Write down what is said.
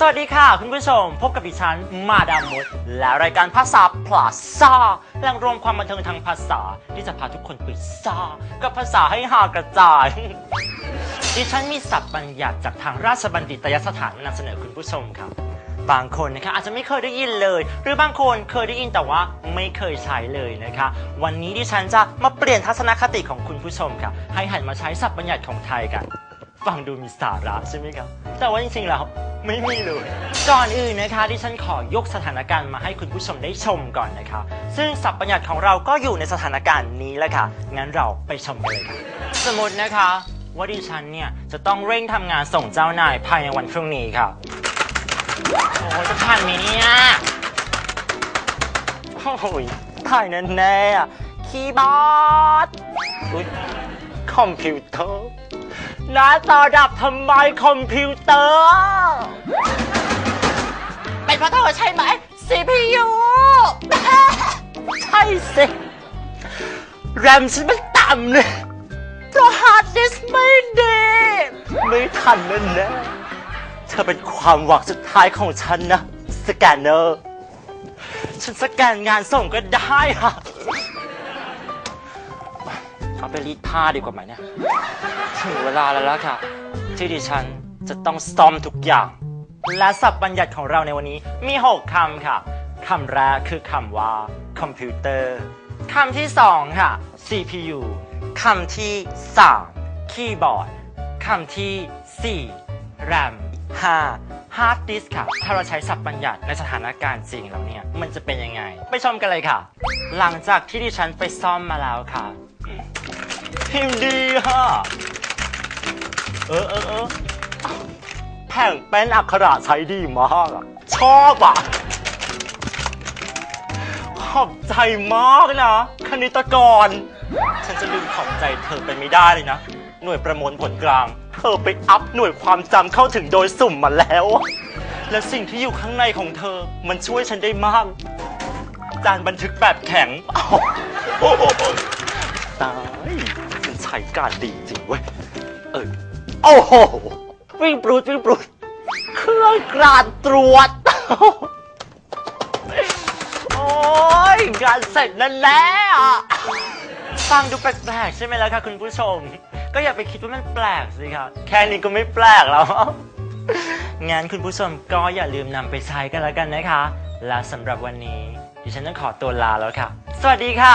สวัสดีค่ะ คุณผู้ชม พบกับดิฉันมาดามมด และรายการภาษาพลาซ่าแหล่งรวมความบันเทิงทางภาษา ที่จะพาทุกคนไปซ่า กับภาษาให้หากระจาย ดิฉันมีศัพท์บัญญัติจากทางราชบัณฑิตยสถานมานำเสนอคุณผู้ชมครับ บางคนนะคะอาจจะไม่เคยได้ยินเลย หรือบางคนเคยได้ยินแต่ว่าไม่เคยใช้เลยนะคะ วันนี้ดิฉันจะมาเปลี่ยนทัศนคติของคุณผู้ชมค่ะ ให้หันมาใช้ศัพท์บัญญัติของไทยกัน ฟังดูมีสาระใช่ไหมครับ แต่ว่าจริงๆแล้วไม่มีเลย ก่อนอื่นนะคะดิฉันขอยกสถานการณ์มาให้คุณผู้ชมได้ชมก่อนนะคะ ซึ่งศัพท์บัญญัติของเราก็อยู่ในสถานการณ์นี้แหละค่ะ งั้นเราไปชมกันเลยค่ะ สมมตินะคะ ว่าดิฉันเนี่ยจะต้องเร่งทำงานส่งเจ้านายภายในวันพรุ่งนี้ค่ะ โอ้ยจะทันไหมเนี่ยโอ้ยถ่ายแน่ๆอะคีย์บอร์ดอุ๊ยคอมพิวเตอร์ หน้าจอดับทำไมคอมพิวเตอร์ เป็นเพราะเธอใช่ไหม CPU ใช่สิ แรมฉันมันต่ำเลยเพราะฮาร์ดดิสก์ไม่ดี ไม่ทันแน่ๆเธอเป็นความหวังสุดท้ายของฉันนะ สแกนเนอร์ ฉันสแกนงานส่งก็ได้ค่ะ เอาไปรีดผ้าดีกว่าไหมเนี่ยถึงเวลาแล้วล่ะค่ะ ที่ดิฉันจะต้องซ่อมทุกอย่าง และศัพท์บัญญัติของเราในวันนี้มี 6คำค่ะคำแรกคือคำว่าคอมพิวเตอร์คำที่ 2 ค่ะ CPU คำที่ 3 คีย์บอร์ดคำที่ 4 RAM 5 Hard Disk ค่ะ ถ้าเราใช้ศัพท์บัญญัติในสถานการณ์จริงแล้วเนี่ย มันจะเป็นยังไง ไปชมกันเลยค่ะ หลังจากที่ดิฉันไปซ่อมมาแล้วค่ะ พิมพ์ดีค่ะเออเออเออแผ่นเป็นอักขระใช้ดีมากอะชอบอะ ขอบใจมากนะคณิตกร ฉันจะลืมขอบใจเธอไปไม่ได้เลยนะ หน่วยประมวลผลกลาง เธอไปอัพหน่วยความจำเข้าถึงโดยสุ่มมาแล้ว และสิ่งที่อยู่ข้างในของเธอ มันช่วยฉันได้มาก จานบันทึกแบบแข็งตาย ใช้การดีจริงเว้ย เออ โอ้โห วิ่งปลุดวิ่งปลุดเครื่องกราดตรวจ โอ้ยงานเสร็จนั่นแหละฟังดูแปลกๆใช่ไหมล่ะคะคุณผู้ชม ก็อย่าไปคิดว่ามันแปลกสิคะแค่นี้ก็ไม่แปลกแล้วงั้นคุณผู้ชมก็อย่าลืมนำไปใช้กันแล้วกันนะคะ และสำหรับวันนี้ดิฉันต้องขอตัวลาแล้วค่ะ สวัสดีค่ะ